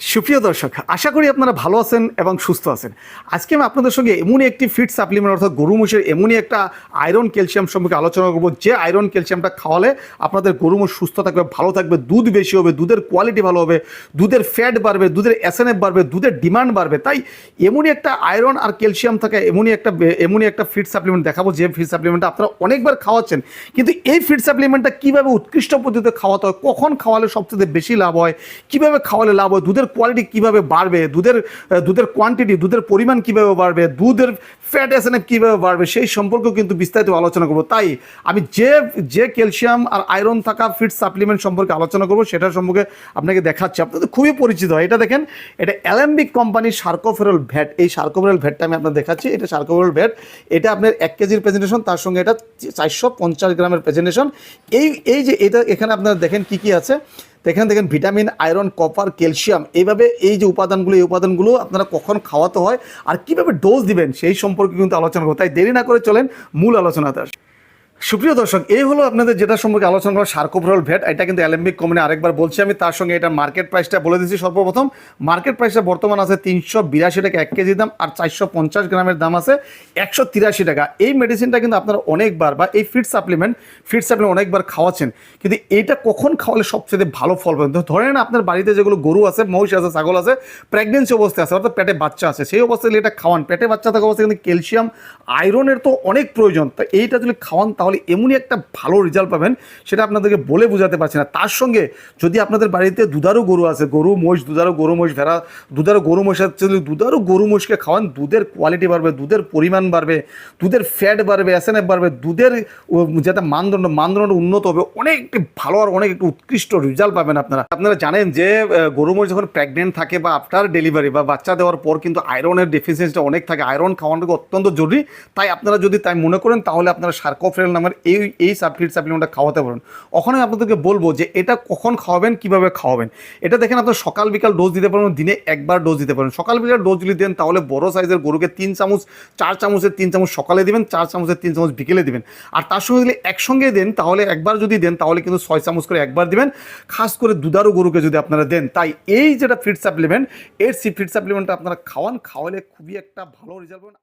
সুপ্রিয় দর্শক, আশা করি আপনারা ভালো আছেন এবং সুস্থ আছেন। আজকে আমি আপনাদের সঙ্গে এমনই একটি ফিট সাপ্লিমেন্ট, অর্থাৎ গরু মোষের এমনই একটা আয়রন ক্যালসিয়াম সম্পর্কে আলোচনা করব। যে আয়রন ক্যালসিয়ামটা খাওয়ালে আপনাদের গরু মোষ সুস্থ থাকবে, ভালো থাকবে, দুধ বেশি হবে, দুধের কোয়ালিটি ভালো হবে, দুধের ফ্যাট বাড়বে, দুধের এসএনএফ বাড়বে, দুধের ডিমান্ড বাড়বে। তাই এমনই একটা আয়রন আর ক্যালসিয়াম থাকে, এমনই একটা এমনই একটা ফিট সাপ্লিমেন্ট দেখাবো। যে ফিট সাপ্লিমেন্টটা আপনারা অনেকবার খাওয়াচ্ছেন, কিন্তু এই ফিট সাপ্লিমেন্টটা কীভাবে উৎকৃষ্ট পদ্ধতিতে খাওয়াতে হয়, কখন খাওয়ালে সবচেয়ে বেশি লাভ হয়, কীভাবে খাওয়ালে লাভ হয়, দুধের কোয়ালিটি কীভাবে বাড়বে? দুধের দুধের কোয়ান্টিটি দুধের পরিমাণ কীভাবে বাড়বে? দুধের ফ্যাট এসএনএফ কীভাবে বাড়বে? সেই সম্পর্কেও কিন্তু বিস্তারিত আলোচনা করব। তাই আমি যে যে ক্যালসিয়াম আর আয়রন থাকা ফিট সাপ্লিমেন্ট সম্পর্কে আলোচনা করব, সেটা সম্পর্কে আপনাকে দেখাচ্ছি। আপনাদের খুবই পরিচিত হয়। এটা দেখেন, এটা অ্যালাম্বিক কোম্পানির সার্কোফেরল ভ্যাট এই সার্কোফেরল ভ্যাটটা আমি আপনার দেখাচ্ছি। এটা সার্কোফেরল ভ্যাট এটা আপনার এক কেজির প্রেজেন্টেশন তার সঙ্গে এটা চারশো পঞ্চাশ গ্রামের প্রেজেন্টেশন এই এই যে এটা, এখানে আপনারা দেখেন কি কি আছে। তো এখানে দেখেন ভিটামিন, আয়রন, কপার, ক্যালসিয়াম, এইভাবে এই যে উপাদানগুলো, এই উপাদানগুলো আপনারা কখন খাওয়াতে হয় আর কীভাবে ডোজ দিবেন সেই সম্পর্কে কিন্তু আলোচনা করব। তাই দেরি না করে চলেন মূল আলোচনাতে আসি। সুপ্রিয় দর্শক, এই হলো আপনাদের যেটা সম্পর্কে আলোচনা করা সার্কোফ্রল ভেট। এটা কিন্তু অ্যালেম্বিক কোম্পানি আরেকবার বলছি আমি, তার সঙ্গে এটা মার্কেট প্রাইসটা বলে দিচ্ছি সর্বপ্রথম। মার্কেট প্রাইসটা বর্তমান আছে তিনশো বিরাশি টাকা, এক কেজি দাম, আর চারশো পঞ্চাশ গ্রামের দাম আছে একশো তিরাশি টাকা। এই মেডিসিনটা কিন্তু আপনারা অনেকবার বা এই ফিড সাপ্লিমেন্ট ফিড সাপ্লিমেন্ট অনেকবার খাওয়াচ্ছেন। কিন্তু এইটা কখন খাওয়ালে সবচেয়ে ভালো ফল পাবেন? ধরেন আপনার বাড়িতে যেগুলো গরু আছে, মহিষ আছে, ছাগল আছে প্রেগনেন্সি অবস্থায় আছে, অর্থাৎ পেটে বাচ্চা আছে, সেই অবস্থায় এটা খাওয়ান, পেটে বাচ্চা থাকা অবস্থায় কিন্তু ক্যালসিয়াম আয়রনের তো অনেক প্রয়োজন। তো এইটা যদি খাওয়ান তাহলে এমনই একটা ভালো রেজাল্ট পাবেন সেটা আপনাদেরকে বলে বোঝাতে পারছি না। তার সঙ্গে যদি আপনাদের বাড়িতে দুধারও গরু আছে, গরু, মহিষ দুধারও গরু, মহিষ ভেড়া দুধারও গরু, মহিষ আছে, যদি দুধারও গরু, মহিষকে খাওয়ান, দুধের কোয়ালিটি বাড়বে, দুধের পরিমাণ বাড়বে, দুধের ফ্যাট বাড়বে এসএনএফ বাড়বে, দুধের যাতে মানদণ্ড মানদণ্ড উন্নত হবে অনেক ভালো আর অনেক একটু উৎকৃষ্ট রেজাল্ট পাবেন আপনারা। আপনারা জানেন যে গরু, মহিষ যখন প্রেগনেন্ট থাকে বা আফটার ডেলিভারি বা বাচ্চা দেওয়ার পর কিন্তু আয়রনের ডেফিসিয়েন্সিটা অনেক থাকে। আয়রন খাওয়ানোটা অত্যন্ত জরুরি। তাই আপনারা যদি তাই মনে করেন, তাহলে আপনারা সার্কোফ্রেল নামের এই এই সাবফিড সাপ্লিমেন্টটা খাওয়াতে পারেন। ওখানে আপনাদেরকে বলব যে এটা কখন খাওয়াবেন, কীভাবে খাওয়াবেন। এটা দেখেন আপনার সকাল বিকাল ডোজ দিতে পারেন, দিনে একবার ডোজ দিতে পারেন। সকাল বিকাল ডোজ যদি দেন, তাহলে বড় সাইজের গরুকে তিন চামচ, চার চামচের তিন চামচ সকালে দিবেন, চার চামচের তিন চামচ বিকেলে দিবেন। আর তার সঙ্গে যদি একসঙ্গে দেন, তাহলে একবার যদি দেন, তাহলে কিন্তু ছয় চামচ করে একবার দিবেন। খাস করে দুধারু গরুকে যদি আপনারা দেন, তাই এই যেটা ফিড সাপ্লিমেন্ট এর সি ফিড সাপ্লিমেন্টটা আপনারা খাওয়ান, খাওয়ালে খুবই একটা ভালো রেজাল্ট